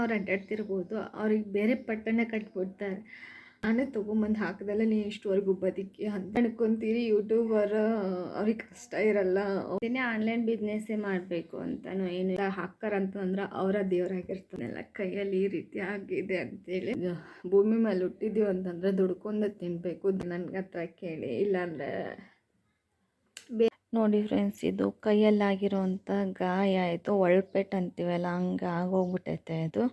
ಅವ್ರು ಅಡ್ಡಾಡ್ತಿರ್ಬೋದು, ಅವ್ರಿಗೆ ಬೇರೆ ಪಟ್ಟಣ ಕಟ್ಬಿಡ್ತಾರೆ. ನಾನೇ ತೊಗೊಂಬಂದು ಹಾಕಿದಲ್ಲ ನೀ ಇಷ್ಟುವರೆಗೂ ಬದುಕಿ ಅಂತ ಅನ್ಕೊಂತೀರಿ. ಯೂಟ್ಯೂಬರ್, ಅವ್ರಿಗೆ ಕಷ್ಟ ಇರಲ್ಲ. ಏನೇ ಆನ್ಲೈನ್ ಬಿಸ್ನೆಸ್ಸೇ ಮಾಡಬೇಕು ಅಂತನೂ ಏನು ಹಾಕ್ತಾರಂತ ಅಂದ್ರೆ ಅವರ ದೇವರಾಗಿರ್ತಾನೆಲ್ಲ ಕೈಯಲ್ಲಿ ಈ ರೀತಿ ಆಗಿದೆ ಅಂತೇಳಿ ಭೂಮಿ ಮೇಲೆ ಹುಟ್ಟಿದೀವಿ ಅಂತಂದ್ರೆ ದುಡ್ಕೊಂಡು ತಿನ್ನಬೇಕು ನನ್ಗೆ ಹತ್ರ ಕೇಳಿ ಇಲ್ಲಾಂದ್ರೆ ನೋಡಿ ಫ್ರೆಂಡ್ಸ್ ಇದು ಕೈಯಲ್ಲಾಗಿರೋಂಥ ಗಾಯ ಇದು ಒಳಪೆಟ್ಟು ಅಂತೀವಲ್ಲ ಹಂಗೆ ಆಗೋಗ್ಬಿಟೈತೆ ಇದು.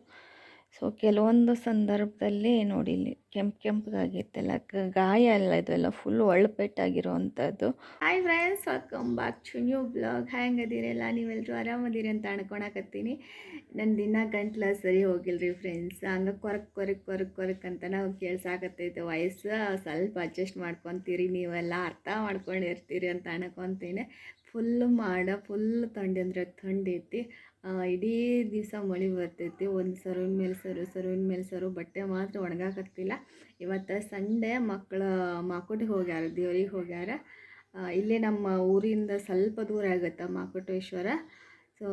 ಸೊ ಕೆಲವೊಂದು ಸಂದರ್ಭದಲ್ಲಿ ನೋಡಿ ಇಲ್ಲಿ ಕೆಂಪು ಕೆಂಪಗಾಗೈತೆಲ್ಲ ಗಾಯ ಅಲ್ಲ ಇದೆಲ್ಲ full ಒಳಪೆಟ್ಟಾಗಿರುವಂಥದ್ದು hi friends welcome back to new vlog ಹೆಂಗದಿರಲ್ಲ ನೀವೆಲ್ಲರೂ ಆರಾಮದಿರಿ ಅಂತ ಅನ್ಕೊಳಕತ್ತೀನಿ. ನನ್ನ ದಿನ ಗಂಟ್ಲ ಸರಿ ಹೋಗಿಲ್ರಿ ಫ್ರೆಂಡ್ಸ್ ಹಂಗೆ ಕೊರಕ್ ಕೊರಕ್ ಕೊರಕ್ ಕೊರಕ್ ಅಂತ ನಾವು ಕೇಳ್ಸಾಕತ್ತೈತೆ ವಯಸ್ಸು. ಸ್ವಲ್ಪ ಅಡ್ಜಸ್ಟ್ ಮಾಡ್ಕೊತೀರಿ ನೀವೆಲ್ಲ ಅರ್ಥ ಮಾಡ್ಕೊಂಡಿರ್ತೀರಿ ಅಂತ ಅನ್ಕೊತೀನಿ. ಫುಲ್ ಮಾಡ ಫುಲ್ ಥಂಡಿ ಅಂದರೆ ಥಂಡಿ ಐತಿ. ಇಡೀ ದಿವಸ ಮಳೆ ಬರ್ತೈತಿ. ಒಂದು ಸರುವಿನ ಮೇಲೆ ಸರು ಸರುವಿನ ಮೇಲೆ ಸರು, ಬಟ್ಟೆ ಮಾತ್ರ ಒಣಗಾಕತ್ತಿಲ್ಲ. ಇವತ್ತು ಸಂಡೆ ಮಕ್ಕಳ ಮಾಕೋಟಿಗೆ ಹೋಗ್ಯಾರ, ದೇವ್ರಿಗೆ ಹೋಗ್ಯಾರ. ಇಲ್ಲಿ ನಮ್ಮ ಊರಿಂದ ಸ್ವಲ್ಪ ದೂರ ಆಗುತ್ತೆ ಮಾಕೋಟೇಶ್ವರ. ಸೊ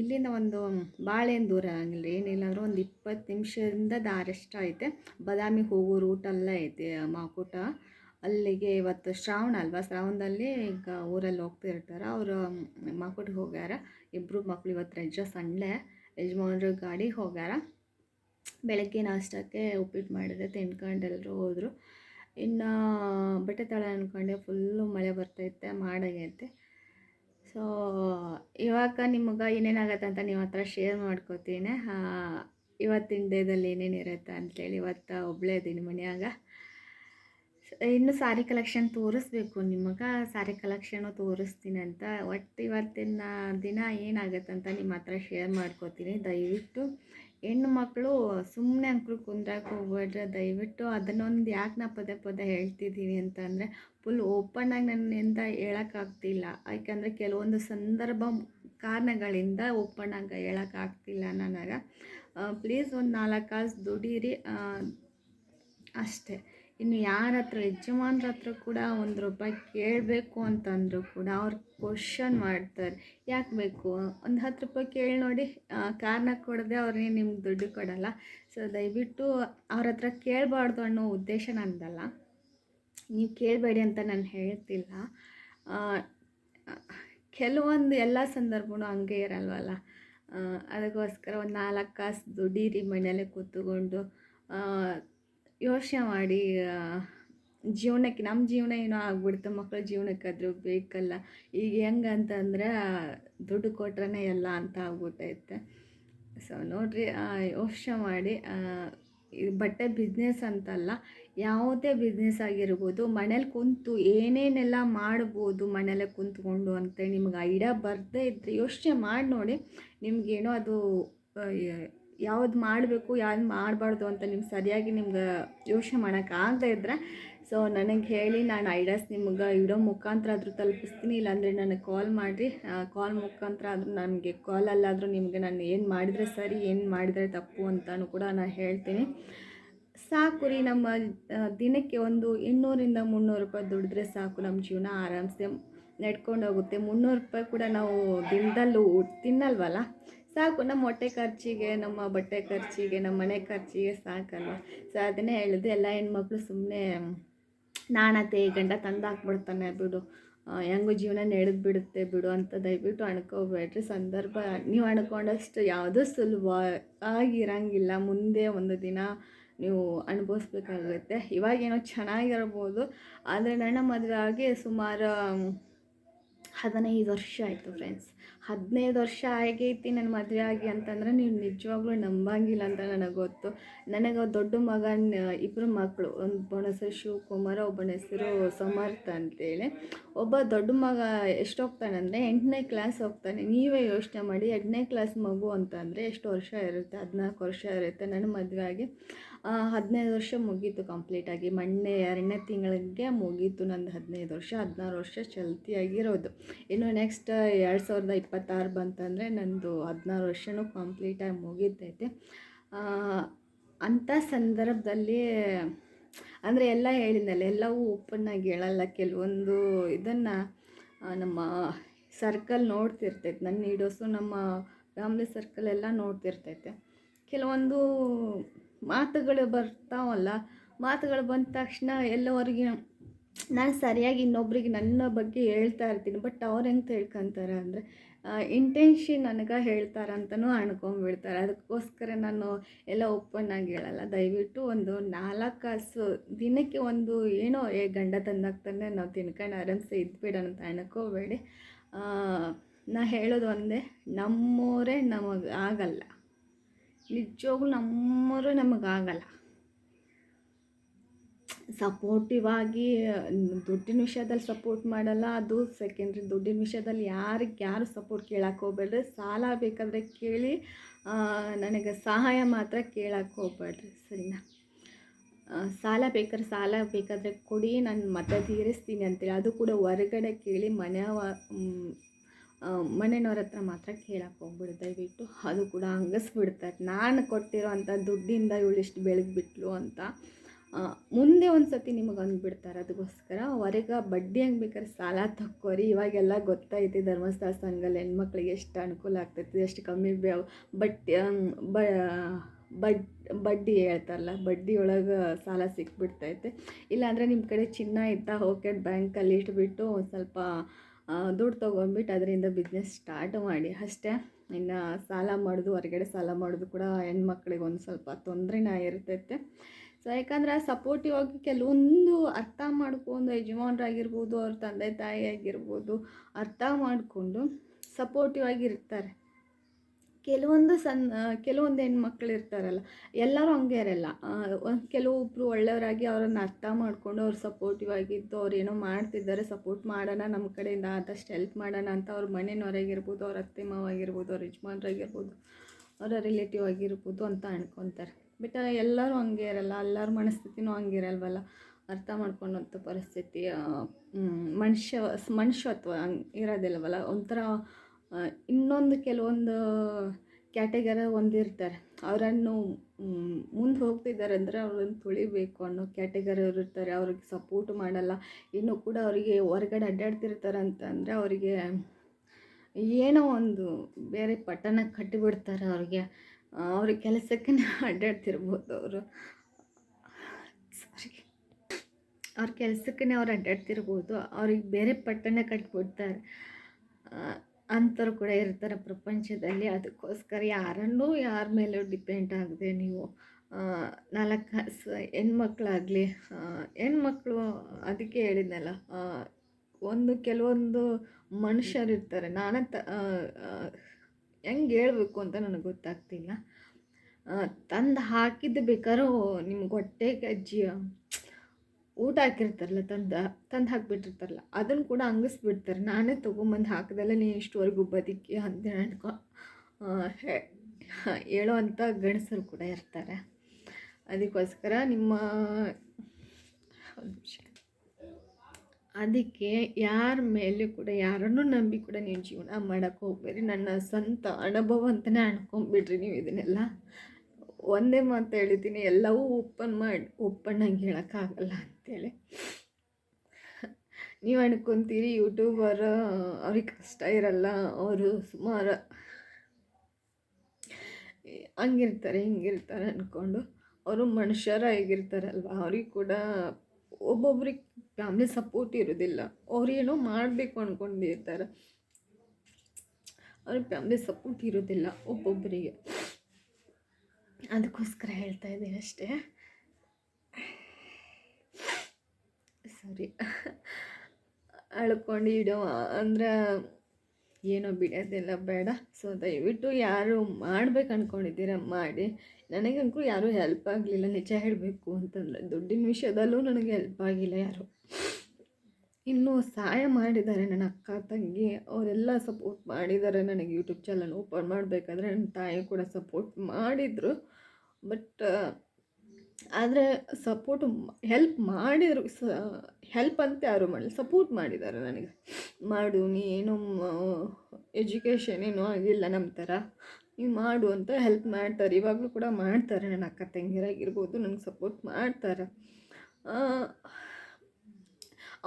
ಇಲ್ಲಿನ ಒಂದು ಭಾಳೇನು ದೂರ ಆಗಂಗಿಲ್ಲ ಏನಿಲ್ಲ ಅಂದ್ರೆ ಒಂದು ಇಪ್ಪತ್ತು ನಿಮಿಷದಿಂದ ದಾರಷ್ಟ ಐತೆ. ಬದಾಮಿಗೆ ಹೋಗೋ ರೂಟೆಲ್ಲ ಐತೆ ಮಾಕೋಟ. ಅಲ್ಲಿಗೆ ಇವತ್ತು ಶ್ರಾವಣ ಅಲ್ವಾ? ಶ್ರಾವಣದಲ್ಲಿ ಈಗ ಊರಲ್ಲಿ ಹೋಗ್ತಾ ಇರ್ತಾರೆ. ಅವರು ಮಕ್ಕಳು ಹೋಗ್ಯಾರ. ಇಬ್ಬರು ಮಕ್ಕಳು ಇವತ್ತು ರಜೆ ಸಂಡೇ. ಯಜಮಾನ್ರು ಗಾಡಿಗೆ ಹೋಗ್ಯಾರ. ಬೆಳಗ್ಗೆ ನಾಷ್ಟಕ್ಕೆ ಉಪ್ಪಿಟ್ಟು ಮಾಡಿದೆ. ತಿನ್ಕೊಂಡು ಎಲ್ಲರೂ ಹೋದರು. ಇನ್ನು ಬಟ್ಟೆ ತಳ ಅಂದ್ಕೊಂಡೆ ಫುಲ್ಲು ಮಳೆ ಬರ್ತೈತೆ ಮಾಡಾಗೈತೆ. ಸೊ ಇವಾಗ ನಿಮಗೆ ಏನೇನಾಗತ್ತೆ ಅಂತ ನಿಮ್ಮ ಹತ್ರ ಶೇರ್ ಮಾಡ್ಕೋತೀನಿ. ಇವತ್ತಿನ ಡೇದಲ್ಲಿ ಏನೇನಿರುತ್ತೆ ಅಂತೇಳಿ ಇವತ್ತು ಒಬ್ಬಳೇ ಇದ್ದೀನಿ ಮನೆಯಾಗ. ಇನ್ನು ಸಾರಿ ಕಲೆಕ್ಷನ್ ತೋರಿಸ್ಬೇಕು. ನಿಮಗೆ ಸಾರಿ ಕಲೆಕ್ಷನು ತೋರಿಸ್ತೀನಿ ಅಂತ. ಒಟ್ಟು ಇವತ್ತಿನ ದಿನ ಏನಾಗತ್ತಂತ ನಿಮ್ಮ ಹತ್ರ ಶೇರ್ ಮಾಡ್ಕೋತೀನಿ. ದಯವಿಟ್ಟು ಹೆಣ್ಣು ಮಕ್ಕಳು ಸುಮ್ಮನೆ ಅಂಕರು ಕುಂದ್ರಕ್ಕೆ ಹೋಗ್ಬೇಡ್ರೆ. ದಯವಿಟ್ಟು ಅದನ್ನೊಂದು ಯಾಕೆ ನಾ ಪದೇ ಪದೇ ಹೇಳ್ತಿದ್ದೀನಿ ಅಂತಂದರೆ ಫುಲ್ ಓಪನಾಗಿ ನನ್ನಿಂದ ಹೇಳೋಕ್ಕಾಗ್ತಿಲ್ಲ. ಯಾಕಂದರೆ ಕೆಲವೊಂದು ಸಂದರ್ಭ ಕಾರಣಗಳಿಂದ ಓಪನಾಗಿ ಹೇಳೋಕ್ಕಾಗ್ತಿಲ್ಲ ನನಗೆ. ಪ್ಲೀಸ್ ಒಂದು ನಾಲ್ಕು ಕಾಸು ದುಡೀರಿ. ಅಷ್ಟೇ. ಇನ್ನು ಯಾರ ಹತ್ರ, ಯಜಮಾನ್ರ ಹತ್ರ ಕೂಡ ಒಂದು ರೂಪಾಯಿ ಕೇಳಬೇಕು ಅಂತಂದರೂ ಕೂಡ ಅವ್ರು ಕ್ವಶನ್ ಮಾಡ್ತಾರೆ. ಯಾಕೆ ಬೇಕು? ಒಂದು ಹತ್ತು ರೂಪಾಯಿ ಕೇಳಿ ನೋಡಿ ಕಾರಣ ಕೊಡದೆ ಅವ್ರಿಗೆ ನಿಮ್ಗೆ ದುಡ್ಡು ಕೊಡಲ್ಲ. ಸೊ ದಯವಿಟ್ಟು ಅವ್ರ ಹತ್ರ ಕೇಳಬಾರ್ದು ಅನ್ನೋ ಉದ್ದೇಶ ನಂದಲ್ಲ. ನೀವು ಕೇಳಬೇಡಿ ಅಂತ ನಾನು ಹೇಳ್ತಿಲ್ಲ. ಕೆಲವೊಂದು ಎಲ್ಲ ಸಂದರ್ಭನೂ ಹಂಗೆ ಇರಲ್ವಲ್ಲ. ಅದಕ್ಕೋಸ್ಕರ ಒಂದು ನಾಲ್ಕು ಕಾಸು ದುಡೀರಿ ಮನೆಯಲ್ಲೇ ಕೂತ್ಕೊಂಡು. ಯೋಚನೆ ಮಾಡಿ ಜೀವನಕ್ಕೆ ನಮ್ಮ ಜೀವನ ಏನೋ ಆಗ್ಬಿಡ್ತು ಮಕ್ಕಳ ಜೀವನಕ್ಕಾದರೂ ಬೇಕಲ್ಲ, ಈಗ ಹೆಂಗೆ ಅಂತಂದ್ರೆ ದುಡ್ಡು ಕೊಟ್ರೇ ಎಲ್ಲ ಅಂತ ಆಗ್ಬಿಟ್ಟೈತೆ. ಸೊ ನೋಡಿರಿ ಯೋಚನೆ ಮಾಡಿ ಬಟ್ಟೆ ಬಿಸ್ನೆಸ್ ಅಂತಲ್ಲ, ಯಾವುದೇ ಬಿಸ್ನೆಸ್ ಆಗಿರ್ಬೋದು, ಮನೇಲಿ ಕುಂತು ಏನೇನೆಲ್ಲ ಮಾಡ್ಬೋದು, ಮನೇಲೆ ಕುಂತ್ಕೊಂಡು ಅಂತ ನಿಮ್ಗೆ ಐಡಿಯಾ ಬರದೇ ಇದ್ದರೆ ಯೋಚನೆ ಮಾಡಿ ನೋಡಿ, ನಿಮಗೇನೋ ಅದು ಯಾವ್ದು ಮಾಡಬೇಕು, ಯಾವ್ದು ಮಾಡಬಾರ್ದು ಅಂತ ನಿಮ್ಗೆ ಸರಿಯಾಗಿ ನಿಮ್ಗೆ ಯೋಚನೆ ಮಾಡೋಕ್ಕಾಗದೇ ಇದ್ದರೆ ಸೊ ನನಗೆ ಹೇಳಿ ನಾನು ಐಡಿಯಾಸ್ ನಿಮ್ಗೆ ಇಡೋ ಮುಖಾಂತರ ಆದರೂ ತಲುಪಿಸ್ತೀನಿ, ಇಲ್ಲಾಂದರೆ ನನಗೆ ಕಾಲ್ ಮಾಡಿರಿ. ಕಾಲ್ ಮುಖಾಂತರ ಆದರೂ ನನಗೆ ಕಾಲಲ್ಲಾದರೂ ನಿಮಗೆ ನಾನು ಏನು ಮಾಡಿದರೆ ಸರಿ, ಏನು ಮಾಡಿದರೆ ತಪ್ಪು ಅಂತಲೂ ಕೂಡ ನಾನು ಹೇಳ್ತೀನಿ. ಸಾಕು ರೀ ನಮ್ಮ ದಿನಕ್ಕೆ ಒಂದು ಇನ್ನೂರಿಂದ ಮುನ್ನೂರು ರೂಪಾಯಿ ದುಡಿದ್ರೆ ಸಾಕು ನಮ್ಮ ಜೀವನ ಆರಾಮ್ಸೆ ನಡ್ಕೊಂಡು ಹೋಗುತ್ತೆ. ಮುನ್ನೂರು ರೂಪಾಯಿ ಕೂಡ ನಾವು ದಿನದಲ್ಲೂ ತಿನ್ನಲ್ವಲ್ಲ? ಸಾಕು, ನಮ್ಮ ಹೊಟ್ಟೆ ಖರ್ಚಿಗೆ, ನಮ್ಮ ಬಟ್ಟೆ ಖರ್ಚಿಗೆ, ನಮ್ಮ ಮನೆ ಖರ್ಚಿಗೆ ಸಾಕಲ್ಲ ಸೊ ಅದನ್ನೇ ಹೇಳಿದೆ ಎಲ್ಲ ಹೆಣ್ಮಕ್ಳು ಸುಮ್ಮನೆ ನಾಣತೆ, ಗಂಡ ತಂದು ಹಾಕ್ಬಿಡ್ತಾನೆ ಬಿಡು. ಹೆಂಗು ಜೀವನ ನಡೆದು ಬಿಡುತ್ತೆ ಬಿಡು ಅಂತ ದಯವಿಟ್ಟು ಅಣ್ಕೋಬೇಡ್ರಿ ಸಂದರ್ಭ, ನೀವು ಅಣ್ಕೊಂಡಷ್ಟು ಯಾವುದೂ ಸುಲಭ ಆಗಿರಂಗಿಲ್ಲ ಮುಂದೆ ಒಂದು ದಿನ ನೀವು ಅನುಭವಿಸ್ಬೇಕಾಗುತ್ತೆ. ಇವಾಗೇನೋ ಚೆನ್ನಾಗಿರ್ಬೋದು. ಆದರೆ ನನ್ನ ಮದುವೆ ಆಗಿ ಸುಮಾರು ಹದಿನೈದು ವರ್ಷ ಆಯಿತು ಫ್ರೆಂಡ್ಸ್ ಹದಿನೈದು ವರ್ಷ ಆಗೈತಿ ನನ್ನ ಮದುವೆ ಆಗಿ ಅಂತಂದ್ರೆ ನೀವು ನಿಜವಾಗ್ಲೂ ನಂಬಂಗಿಲ್ಲ ಅಂತ ನನಗೆ ಗೊತ್ತು. ನನಗೆ ದೊಡ್ಡ ಮಗನ ಇಬ್ಬರು ಮಕ್ಕಳು ಒಂದು ಹೆಸರು ಶಿವಕುಮಾರ, ಒಬ್ಬನ ಹೆಸರು ಸಮರ್ಥ ಅಂತೇಳಿ. ಒಬ್ಬ ದೊಡ್ಡ ಮಗ ಎಷ್ಟು ಹೋಗ್ತಾನೆ ಅಂದರೆ ಎಂಟನೇ ಕ್ಲಾಸ್ ಹೋಗ್ತಾನೆ. ನೀವೇ ಯೋಚನೆ ಮಾಡಿ ಎರಡನೇ ಕ್ಲಾಸ್ ಮಗು ಅಂತಂದರೆ ಎಷ್ಟು ವರ್ಷ ಇರುತ್ತೆ? ಹದಿನಾಲ್ಕು ವರ್ಷ ಇರುತ್ತೆ ನನ್ನ ಮದುವೆ ಆಗಿ. ಹದಿನೈದು ವರ್ಷ ಮುಗೀತು ಕಂಪ್ಲೀಟಾಗಿ ಮೊನ್ನೆ ಎರಡನೇ ತಿಂಗಳಿಗೆ ಮುಗೀತು ನಂದು ಹದಿನೈದು ವರ್ಷ, ಹದಿನಾರು ವರ್ಷ ಚಲ್ತಿಯಾಗಿರೋದು. ಇನ್ನು ನೆಕ್ಸ್ಟ್ ಎರಡು ಸಾವಿರದ ಇಪ್ಪತ್ತಾರು ಬಂತಂದರೆ ನಂದು ಹದಿನಾರು ವರ್ಷವೂ ಕಂಪ್ಲೀಟಾಗಿ ಮುಗಿತೈತೆ. ಅಂಥ ಸಂದರ್ಭದಲ್ಲಿ ಅಂದರೆ ಎಲ್ಲ ಹೇಳಿದ್ನಲ್ಲ, ಎಲ್ಲವೂ ಓಪನ್ನಾಗಿ ಹೇಳಲ್ಲ. ಕೆಲವೊಂದು ಇದನ್ನು ನಮ್ಮ ಸರ್ಕಲ್ ನೋಡ್ತಿರ್ತೈತೆ. ನನ್ನ ಇಡೋಸು ನಮ್ಮ ಫ್ಯಾಮ್ಲಿ ಸರ್ಕಲ್ ಎಲ್ಲ ನೋಡ್ತಿರ್ತೈತೆ. ಕೆಲವೊಂದು ಮಾತುಗಳು ಬರ್ತಾವಲ್ಲ, ಮಾತುಗಳು ಬಂದ ತಕ್ಷಣ ಎಲ್ಲವರಿಗೆ ನಾನು ಸರಿಯಾಗಿ ಇನ್ನೊಬ್ರಿಗೆ ನನ್ನ ಬಗ್ಗೆ ಹೇಳ್ತಾ ಇರ್ತೀನಿ. ಬಟ್ ಅವ್ರು ಹೆಂಗೆ ತಿಳ್ಕೊತಾರೆ ಅಂದರೆ ಇಂಟೆನ್ಷನ್ ನನಗೆ ಹೇಳ್ತಾರೆ ಅಂತಲೂ ಅನ್ಕೊಂಡ್ಬಿಡ್ತಾರೆ ಅದಕ್ಕೋಸ್ಕರ ನಾನು ಎಲ್ಲ ಓಪನ್ ಆಗಿ ಹೇಳಲ್ಲ. ದಯವಿಟ್ಟು ಒಂದು ನಾಲ್ಕು ದಿನಕ್ಕೆ ಒಂದು ಏನೋ ಏ ಗಂಡ ತಂದಾಗ್ತಾನೆ ನಾವು ತಿನ್ಕೊಂಡು ಆರಾಮ್ಸೆ ಇದ್ಬಿಡೋಣ ಅಂತ ಅಣ್ಕೋಬೇಡಿ ನಾ ಹೇಳೋದು ಒಂದೇ, ನಮ್ಮೋರೇ ನಮಗೆ ಆಗಲ್ಲ. ನಿಜವಾಗ್ಲೂ ನಮ್ಮೋರು ನಮಗಾಗಲ್ಲ ಸಪೋರ್ಟಿವ್ ಆಗಿ ದುಡ್ಡಿನ ವಿಷಯದಲ್ಲಿ ಸಪೋರ್ಟ್ ಮಾಡಲ್ಲ. ಅದು ಸೆಕೆಂಡ್ರಿ ದುಡ್ಡಿನ ವಿಷಯದಲ್ಲಿ ಯಾರಿಗೆ, ಯಾರು ಸಪೋರ್ಟ್ ಕೇಳಕ್ಕೆ ಹೋಗ್ಬೇಡ್ರಿ. ಸಾಲ ಬೇಕಾದರೆ ಕೇಳಿ ನನಗೆ ಸಹಾಯ ಮಾತ್ರ ಕೇಳಕ್ಕೆ ಹೋಗ್ಬೇಡ್ರಿ, ಸರಿನಾ? ಸಾಲ ಬೇಕಾದ್ರೆ, ಸಾಲ ಬೇಕಾದರೆ ಕೊಡಿ, ನಾನು ಮತ್ತೆ ತೀರಿಸ್ತೀನಿ ಅಂತೇಳಿ. ಅದು ಕೂಡ ಹೊರಗಡೆ ಕೇಳಿ ಮನೆಯವ ಮನೆಯವ್ರ ಹತ್ರ ಮಾತ್ರ ಕೇಳಕ್ಕೆ ಹೋಗ್ಬಿಡು. ದಯವಿಟ್ಟು ಅದು ಕೂಡ ಹಂಗಸ್ಬಿಡ್ತಾರೆ. ನಾನು ಕೊಟ್ಟಿರೋ ಅಂಥ ದುಡ್ಡಿಂದ ಇವಳಿಷ್ಟು ಬೆಳೆದ್ಬಿಟ್ಲು ಅಂತ. ಮುಂದೆ ಒಂದು ಸತಿ ನಿಮಗೆ ಅಂದ್ಬಿಡ್ತಾರೆ ಅದಕ್ಕೋಸ್ಕರ ಹೊರಗೆ ಬಡ್ಡಿ ಹಂಗೆ ಬೇಕಾದ್ರೆ ಸಾಲ ತಕ್ಕೋರಿ, ಇವಾಗೆಲ್ಲ ಗೊತ್ತೈತಿ ಧರ್ಮಸ್ಥಳ ಸಂಘಲ್ಲಿ ಹೆಣ್ಮಕ್ಳಿಗೆ ಎಷ್ಟು ಅನುಕೂಲ ಆಗ್ತೈತಿ, ಎಷ್ಟು ಕಮ್ಮಿ ಬ ಬಡ್, ಬಡ್ಡಿ ಹೇಳ್ತಾರಲ್ಲ ಬಡ್ಡಿ ಒಳಗೆ ಸಾಲ ಸಿಕ್ಬಿಡ್ತೈತೆ. ಇಲ್ಲಾಂದರೆ ನಿಮ್ಮ ಕಡೆ ಚಿನ್ನ ಇತ್ತಾ ಹೋಗಿ ಬ್ಯಾಂಕಲ್ಲಿ ಇಟ್ಬಿಟ್ಟು ಒಂದು ಸ್ವಲ್ಪ ದುಡ್ಡು ತೊಗೊಂಡ್ಬಿಟ್ಟು ಅದರಿಂದ ಬಿಸ್ನೆಸ್ ಸ್ಟಾರ್ಟ್ ಮಾಡಿ, ಅಷ್ಟೇ? ಇನ್ನು ಸಾಲ ಮಾಡೋದು, ಹೊರಗಡೆ ಸಾಲ ಮಾಡೋದು ಕೂಡ ಹೆಣ್ಮಕ್ಳಿಗೆ ಒಂದು ಸ್ವಲ್ಪ ತೊಂದರೆನೇ ಇರ್ತೈತೆ. ಸೊ ಯಾಕಂದರೆ ಸಪೋರ್ಟಿವ್ ಆಗಿ ಕೆಲವೊಂದು ಅರ್ಥ ಮಾಡ್ಕೊಂಡು ಯಜಮಾನ್ರಾಗಿರ್ಬೋದು, ಅವ್ರ ತಂದೆ ತಾಯಿ ಆಗಿರ್ಬೋದು ಅರ್ಥ ಮಾಡಿಕೊಂಡು ಸಪೋರ್ಟಿವ್ ಆಗಿರ್ತಾರೆ ಕೆಲವೊಂದು ಸನ್ ಕೆಲವೊಂದು ಹೆಣ್ಮಕ್ಳು ಇರ್ತಾರಲ್ಲ, ಎಲ್ಲರೂ ಹಂಗೆ ಇರಲ್ಲ ಒಂದು ಕೆಲವೊಬ್ಬರು ಒಳ್ಳೆಯವರಾಗಿ ಅವ್ರನ್ನ ಅರ್ಥ ಮಾಡಿಕೊಂಡು ಅವ್ರು ಸಪೋರ್ಟಿವ್ ಆಗಿದ್ದು ಅವ್ರು ಏನೋ ಮಾಡ್ತಿದ್ದಾರೆ ಸಪೋರ್ಟ್ ಮಾಡೋಣ, ನಮ್ಮ ಕಡೆಯಿಂದ ಆದಷ್ಟು ಹೆಲ್ಪ್ ಮಾಡೋಣ ಅಂತ ಅವ್ರ ಮನೆಯವ್ರಾಗಿರ್ಬೋದು, ಅವ್ರ ಅತ್ತೆ ಮಾವ ಆಗಿರ್ಬೋದು ಅವ್ರ ಯಜಮಾನ್ರಾಗಿರ್ಬೋದು, ಅವರ ರಿಲೇಟಿವ್ ಆಗಿರ್ಬೋದು ಅಂತ ಅನ್ಕೊತಾರೆ. ಬಟ್ ಎಲ್ಲರೂ ಹಂಗೆ ಇರಲ್ಲ ಎಲ್ಲರ ಮನಸ್ಥಿತಿನೂ ಹಂಗಿರಲ್ವಲ್ಲ. ಅರ್ಥ ಮಾಡ್ಕೊಂಡಂಥ ಪರಿಸ್ಥಿತಿ ಮನುಷ್ಯ, ಮನುಷ್ಯತ್ವ ಹಂಗೆ ಇರೋದಿಲ್ಲವಲ್ಲ, ಒಂಥರ ಇನ್ನೊಂದು ಕೆಲವೊಂದು ಕ್ಯಾಟಗರಿ ಒಂದಿರ್ತಾರೆ. ಅವರನ್ನು ಮುಂದೆ ಹೋಗ್ತಿದ್ದಾರೆ ಅಂದರೆ ಅವ್ರನ್ನು ತುಳಿಬೇಕು ಅನ್ನೋ ಕ್ಯಾಟಗರಿ ಅವ್ರು ಇರ್ತಾರೆ. ಅವ್ರಿಗೆ ಸಪೋರ್ಟ್ ಮಾಡಲ್ಲ. ಇನ್ನೂ ಕೂಡ ಅವರಿಗೆ ಹೊರಗಡೆ ಅಡ್ಡಾಡ್ತಿರ್ತಾರೆ ಅಂತಂದರೆ ಅವರಿಗೆ ಏನೋ ಒಂದು ಬೇರೆ ಪಟ್ಟಣ ಕಟ್ಟಿಬಿಡ್ತಾರೆ ಅವ್ರಿಗೆ. ಅವ್ರ ಕೆಲಸಕ್ಕೆ ಅಡ್ಡಾಡ್ತಿರ್ಬೋದು ಅವರು. ಸಾರಿ ಅವ್ರ ಕೆಲಸಕ್ಕೆ ಅವ್ರು ಅಡ್ಡಾಡ್ತಿರ್ಬೋದು. ಅವ್ರಿಗೆ ಬೇರೆ ಪಟ್ಟಣ ಕಟ್ಬಿಡ್ತಾರೆ. ಅಂಥವ್ರು ಕೂಡ ಇರ್ತಾರೆ ಪ್ರಪಂಚದಲ್ಲಿ. ಅದಕ್ಕೋಸ್ಕರ ಯಾರನ್ನೂ ಯಾರ ಮೇಲೂ ಡಿಪೆಂಡ್ ಆಗದೆ ನೀವು ನಾಲ್ಕು ಕಾಸು ಹೆಣ್ಮಕ್ಳಾಗಲಿ ಹೆಣ್ಮಕ್ಳು ಅದಕ್ಕೆ ಹೇಳಿದ್ನಲ್ಲ ಒಂದು ಕೆಲವೊಂದು ಮನುಷ್ಯರಿರ್ತಾರೆ ನಾನು ತ ಹೆಂಗೆ ಹೇಳಬೇಕು ಅಂತ ನನಗೆ ಗೊತ್ತಾಗ್ತಿಲ್ಲ. ತಂದು ಹಾಕಿದ್ದು ಬೇಕಾದ್ರೂ ನಿಮ್ಗೆ ಹೊಟ್ಟೆಗೆ ಜಿ ಊಟ ಹಾಕಿರ್ತಾರಲ್ಲ, ತಂದು ತಂದು ಹಾಕಿಬಿಟ್ಟಿರ್ತಾರಲ್ಲ ಅದನ್ನು ಕೂಡ ಹಂಗಿಸ್ಬಿಡ್ತಾರೆ ನಾನೇ ತೊಗೊಂಬಂದು ಹಾಕಿದಲ್ಲ ನೀನು ಇಷ್ಟುವರೆಗೂ ಬದುಕಿ ಅಂತ ಅನ್ಕೊ ಹೇಳೋ ಅಂಥ ಗಂಡಸರು ಕೂಡ ಇರ್ತಾರೆ. ಅದಕ್ಕೋಸ್ಕರ ನಿಮ್ಮ ಅದಕ್ಕೆ ಯಾರ ಮೇಲೆ ಕೂಡ ಯಾರನ್ನು ನಂಬಿ ಕೂಡ ನೀವು ಜೀವನ ಮಾಡೋಕ್ಕೆ ಹೋಗ್ಬೇಡಿ. ನನ್ನ ಸ್ವಂತ ಅನುಭವ ಅಂತಲೇ ಅನ್ಕೊಂಬಿಡ್ರಿ ನೀವು ಇದನ್ನೆಲ್ಲ. ಒಂದೇ ಮಾತು ಹೇಳಿದ್ದೀನಿ, ಎಲ್ಲವೂ ಓಪನ್ ಮಾಡಿ ಓಪನ್ನಾಗಿ ಹೇಳೋಕ್ಕಾಗಲ್ಲ ಅಂತೇಳಿ ನೀವು ಅನ್ಕೊತೀರಿ ಯೂಟ್ಯೂಬರ್ ಅವ್ರಿಗೆ ಕಷ್ಟ ಇರಲ್ಲ, ಅವರು ಸುಮಾರು ಹಂಗಿರ್ತಾರೆ, ಹಿಂಗಿರ್ತಾರೆ ಅಂದ್ಕೊಂಡು ಅವರು ಮನುಷ್ಯರಾಗಿರ್ತಾರಲ್ವ, ಅವ್ರಿಗೆ ಕೂಡ ಒಬ್ಬೊಬ್ರಿಗೆ ಫ್ಯಾಮ್ಲಿ ಸಪೋರ್ಟ್ ಇರೋದಿಲ್ಲ. ಅವ್ರೇನೋ ಮಾಡಬೇಕು ಅಂದ್ಕೊಂಡಿರ್ತಾರೆ ಅವ್ರಿಗೆ ಫ್ಯಾಮ್ಲಿ ಸಪೋರ್ಟ್ ಇರೋದಿಲ್ಲ ಒಬ್ಬೊಬ್ಬರಿಗೆ ಅದಕ್ಕೋಸ್ಕರ ಹೇಳ್ತಾ ಇದ್ದೀನಿ ಅಷ್ಟೇ. ಸಾರಿ. ಅಳ್ಕೊಂಡು ಇಡೋ. ಅಂದ್ರೆ ಏನೋ ಬಿಡೋದೆಲ್ಲ ಬೇಡ. ಸೊ ದಯವಿಟ್ಟು ಯಾರು ಮಾಡ್ಬೇಕು ಅಂದ್ಕೊಂಡಿದ್ದೀರ ಮಾಡಿ. ನನಗಂತೂ ಯಾರೂ ಹೆಲ್ಪ್ ಆಗಲಿಲ್ಲ. ನಿಜ ಹೇಳಬೇಕು ಅಂತಂದರೆ ದುಡ್ಡಿನ ವಿಷಯದಲ್ಲೂ ನನಗೆ ಹೆಲ್ಪ್ ಆಗಿಲ್ಲ ಯಾರು. ಇನ್ನೂ ಸಹಾಯ ಮಾಡಿದ್ದಾರೆ ನನ್ನ ಅಕ್ಕ, ತಂಗಿ. ಅವರೆಲ್ಲ ಸಪೋರ್ಟ್ ಮಾಡಿದ್ದಾರೆ. ನನಗೆ ಯೂಟ್ಯೂಬ್ ಚಾನಲ್ ಓಪನ್ ಮಾಡಬೇಕಾದ್ರೆ ನನ್ನ ತಾಯಿ ಕೂಡ ಸಪೋರ್ಟ್ ಮಾಡಿದರು. ಬಟ್ ಆದರೆ ಸಪೋರ್ಟ್ ಹೆಲ್ಪ್ ಮಾಡಿದರು, ಸ ಹೆಲ್ಪ್ ಅಂತ ಯಾರು ಮಾಡಲಿ ಸಪೋರ್ಟ್ ಮಾಡಿದ್ದಾರೆ ನನಗೆ. ಮಾಡು, ನೀನು ಎಜುಕೇಷನ್ ಏನೂ ಆಗಿಲ್ಲ ನಮ್ಮ ಥರ. ನೀವು ಮಾಡು ಅಂತ ಹೆಲ್ಪ್ ಮಾಡ್ತಾರೆ. ಇವಾಗಲೂ ಕೂಡ ಮಾಡ್ತಾರೆ. ನನ್ನ ಅಕ್ಕ ತಂಗಿರಾಗಿರ್ಬೋದು ನನಗೆ ಸಪೋರ್ಟ್ ಮಾಡ್ತಾರೆ.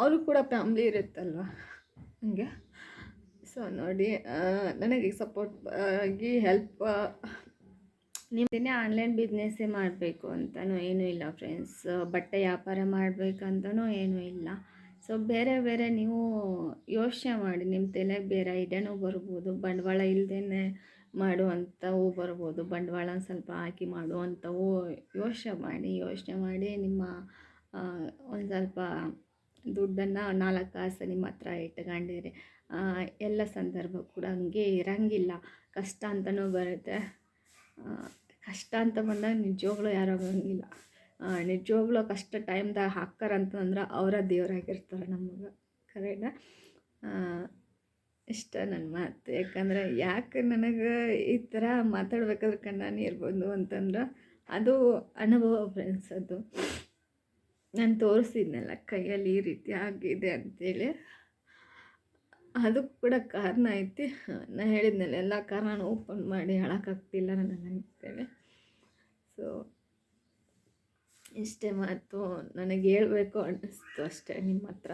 ಅವರು ಕೂಡ ಫ್ಯಾಮ್ಲಿ ಇರುತ್ತಲ್ವ? ಹಂಗೆ? ಸೊ ನೋಡಿ ನನಗೆ ಸಪೋರ್ಟ್ ಆಗಿ ಹೆಲ್ಪ್ ನಿಮ್ಮದೇ ಆನ್ಲೈನ್ ಬಿಸ್ನೆಸ್ಸೇ ಮಾಡಬೇಕು ಅಂತಲೂ ಏನೂ ಇಲ್ಲ ಫ್ರೆಂಡ್ಸ್ ಬಟ್ಟೆ ವ್ಯಾಪಾರ ಮಾಡಬೇಕಂತನೂ ಏನೂ ಇಲ್ಲ. ಸೊ ಬೇರೆ ಬೇರೆ ನೀವು ಯೋಚನೆ ಮಾಡಿ. ನಿಮ್ಮ ತಲೆಗೆ ಬೇರೆ ಐಡಿಯಾನೂ ಬರ್ಬೋದು. ಬಂಡವಾಳ ಇಲ್ಲದೇ ಮಾಡುವಂಥವು ಬರ್ಬೋದು. ಬಂಡವಾಳ ಸ್ವಲ್ಪ ಹಾಕಿ ಮಾಡುವಂಥವು ಯೋಚನೆ ಮಾಡಿ. ಯೋಚನೆ ಮಾಡಿ ನಿಮ್ಮ ಒಂದು ಸ್ವಲ್ಪ ದುಡ್ಡನ್ನು ನಾಲ್ಕು ಕಾಸು ನಿಮ್ಮ ಹತ್ರ ಇಟ್ಕೊಂಡಿರಿ. ಎಲ್ಲ ಸಂದರ್ಭ ಕೂಡ ಹಂಗೆ ಇರೋಂಗಿಲ್ಲ. ಕಷ್ಟ ಅಂತಲೂ ಬರುತ್ತೆ. ಕಷ್ಟ ಅಂತ ಬಂದಾಗ ನಿಜವಾಗ್ಲೂ ಯಾರೂ ಆಗಂಗಿಲ್ಲ. ನಿಜವಾಗ್ಲೂ ಕಷ್ಟ ಟೈಮ್ದಾಗ ಹಾಕ್ತಾರಂತಂದ್ರೆ ಅವರ ದೇವರಾಗಿರ್ತಾರೆ ನಮಗೆ. ಕರೆಕ್ಟ ಇಷ್ಟ ನನ್ನ ಮಾತು. ಯಾಕಂದ್ರೆ ಯಾಕೆ ನನಗೆ ಈ ಥರ ಮಾತಾಡ್ಬೇಕಾದ್ರೆ ಕಣ್ಣಾನೇ ಇರ್ಬೋದು ಅಂತಂದ್ರೆ ಅದು ಅನುಭವ ಫ್ರೆಂಡ್ಸ್ ಅದು. ನಾನು ತೋರಿಸಿದ್ನಲ್ಲ ಕೈಯಲ್ಲಿ ಈ ರೀತಿ ಆಗಿದೆ ಅಂತೇಳಿ. ಅದು ಕೂಡ ಕಾರಣ ಐತಿ. ನಾನು ಹೇಳಿದ್ನಲ್ಲ, ಎಲ್ಲ ಕಾರಣ ಓಪನ್ ಮಾಡಿ ಹೇಳೋಕ್ಕಾಗ್ತಿಲ್ಲ ನಾನು ಅಂತೇಳಿ ಸೊ ಇಷ್ಟೇ ಮಾತು ನನಗೆ ಹೇಳಬೇಕು ಅನ್ನಿಸ್ತು ಅಷ್ಟೇ. ನಿಮ್ಮ ಹತ್ರ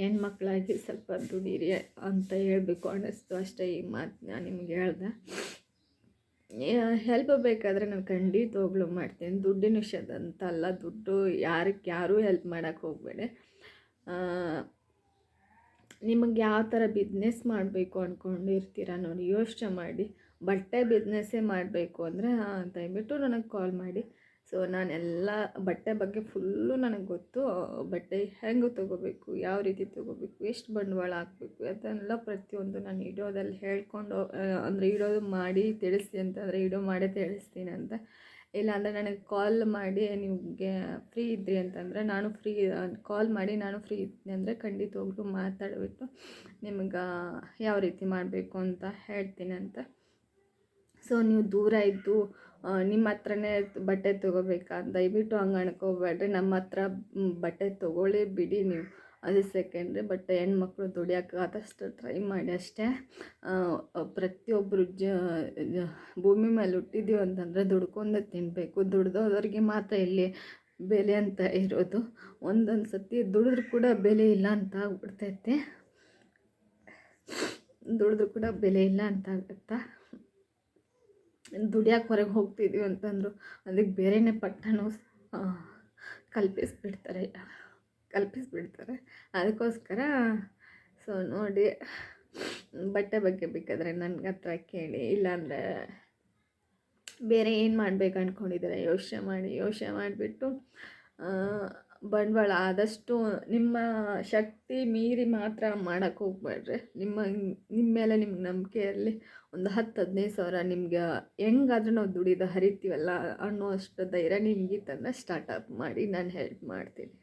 ಹೆಣ್ಮಕ್ಳಾಗಿ ಸ್ವಲ್ಪ ದುಡೀರಿ ಅಂತ ಹೇಳಬೇಕು ಅನ್ನಿಸ್ತು ಅಷ್ಟೇ ಈ ಮಾತು ನಾನು ನಿಮ್ಗೆ ಹೇಳ್ದೆ. ಹೆಲ್ಪ್ ಬೇಕಾದರೆ ನಾನು ಖಂಡಿತ ಖಂಡಿತವಾಗ್ಲೂ ಮಾಡ್ತೀನಿ. ದುಡ್ಡಿನ ವಿಷಯದಂತಲ್ಲ, ದುಡ್ಡು ಯಾರಕ್ಕೆ ಯಾರೂ ಹೆಲ್ಪ್ ಮಾಡೋಕ್ಕೆ ಹೋಗಬೇಡಿ. ನಿಮಗೆ ಯಾವ ಥರ ಬಿಸ್ನೆಸ್ ಮಾಡಬೇಕು ಅಂದ್ಕೊಂಡಿರ್ತೀರ ನೋಡಿ ಯೋಚನೆ ಮಾಡಿ, ಬಟ್ಟೆ ಬಿಸ್ನೆಸ್ಸೇ ಮಾಡಬೇಕು ಅಂದರೆ ದಯವಿಟ್ಟು ನನಗೆ ಕಾಲ್ ಮಾಡಿ. ಸೊ ನಾನೆಲ್ಲ ಬಟ್ಟೆ ಬಗ್ಗೆ ಫುಲ್ಲು ನನಗೆ ಗೊತ್ತು. ಬಟ್ಟೆ ಹೆಂಗೆ ತೊಗೋಬೇಕು, ಯಾವ ರೀತಿ ತೊಗೋಬೇಕು, ಎಷ್ಟು ಬಂಡವಾಳ ಹಾಕಬೇಕು ಅದನ್ನೆಲ್ಲ ಪ್ರತಿಯೊಂದು ನಾನು ವಿಡಿಯೋದಲ್ಲಿ ಹೇಳ್ಕೊಂಡು ಅಂದರೆ ಇಡೋದು ಮಾಡಿ ತಿಳಿಸ್ತೀನಿ ಅಂತಂದರೆ ಇಡೋ ಮಾಡೇ ತಿಳಿಸ್ತೀನಿ ಅಂತ. ಇಲ್ಲಾಂದರೆ ನನಗೆ ಕಾಲ್ ಮಾಡಿ ನಿಮಗೆ ಫ್ರೀ ಇದ್ದಿರಿ ಅಂತಂದರೆ ನಾನು ಫ್ರೀ ಕಾಲ್ ಮಾಡಿ ನಾನು ಫ್ರೀ ಇದ್ದೀನಿ ಅಂದರೆ ಖಂಡಿತವಾಗ್ಲೂ ಮಾತಾಡಿಬಿಟ್ಟು ನಿಮ್ಗೆ ಯಾವ ರೀತಿ ಮಾಡಬೇಕು ಅಂತ ಹೇಳ್ತೀನಿ ಅಂತ. ಸೊ ನೀವು ದೂರ ಇದ್ದು ನಿಮ್ಮ ಹತ್ರನೇ ಬಟ್ಟೆ ತೊಗೋಬೇಕಾ? ದಯವಿಟ್ಟು ಹಂಗೆ ಅನ್ಕೋಬೇಡ್ರಿ. ನಮ್ಮ ಹತ್ರ ಬಟ್ಟೆ ತೊಗೊಳ್ಳೇ ಬಿಡಿ ನೀವು. ಅದು ಸೆಕೆಂಡ್ರಿ ಬಟ್ ಹೆಣ್ಮಕ್ಳು ದುಡಿಯೋಕೆ ಆದಷ್ಟು ಟ್ರೈ ಮಾಡಿ ಅಷ್ಟೇ. ಪ್ರತಿಯೊಬ್ಬರು ಜ ಭೂಮಿ ಮೇಲೆ ಹುಟ್ಟಿದ್ದೀವಿ ಅಂತಂದರೆ ದುಡ್ಕೊಂಡು ತಿನ್ನಬೇಕು ದುಡ್ದೋದವ್ರಿಗೆ ಮಾತ್ರ ಇಲ್ಲಿ ಬೆಲೆ ಅಂತ ಇರೋದು. ಒಂದೊಂದು ಸತಿ ದುಡಿದ್ರು ಕೂಡ ಬೆಲೆ ಇಲ್ಲ ಅಂತ ಆಗ್ಬಿಡ್ತೈತೆ. ದುಡಿದ್ರು ಕೂಡ ಬೆಲೆ ಇಲ್ಲ ಅಂತ ಆಗುತ್ತಾ ದುಡಿಯೋಕೆ ಹೊರಗೆ ಹೋಗ್ತಿದ್ದೀವಿ ಅಂತಂದರು ಅದಕ್ಕೆ ಬೇರೆಯೇ ಪಟ್ಟಣ ಕಲ್ಪಿಸ್ಬಿಡ್ತಾರೆ ಕಲ್ಪಿಸ್ಬಿಡ್ತಾರೆ. ಅದಕ್ಕೋಸ್ಕರ ಸೊ ನೋಡಿ, ಬಟ್ಟೆ ಬಗ್ಗೆ ಬೇಕಾದರೆ ನನಗೆ ಹತ್ರ ಕೇಳಿ. ಇಲ್ಲಾಂದರೆ ಬೇರೆ ಏನು ಮಾಡ್ಬೇಕು ಅಂದ್ಕೊಂಡಿದ್ದಾರೆ ಯೋಚನೆ ಮಾಡಿ, ಯೋಚನೆ ಮಾಡಿಬಿಟ್ಟು ಬಂಡವಾಳ ಆದಷ್ಟು ನಿಮ್ಮ ಶಕ್ತಿ ಮೀರಿ ಮಾತ್ರ ಮಾಡೋಕ್ಕೆ ಹೋಗ್ಬೇಡ್ರಿ. ನಿಮ್ಮ ನಿಮ್ಮ ಮೇಲೆ ನಿಮ್ಗೆ ನಂಬಿಕೆ ಒಂದು ಹತ್ತು, ಹದಿನೈದು ಸಾವಿರ ನಿಮ್ಗೆ ಹೆಂಗಾದ್ರೂ ನಾವು ದುಡಿದು ಹರಿತೀವಲ್ಲ ಅನ್ನೋ ಅಷ್ಟು ಧೈರ್ಯ ನಿಮಗಿತ್ತಂದ್ರೆ ಸ್ಟಾರ್ಟಪ್ ಮಾಡಿ ನಾನು ಹೆಲ್ಪ್ ಮಾಡ್ತೀನಿ.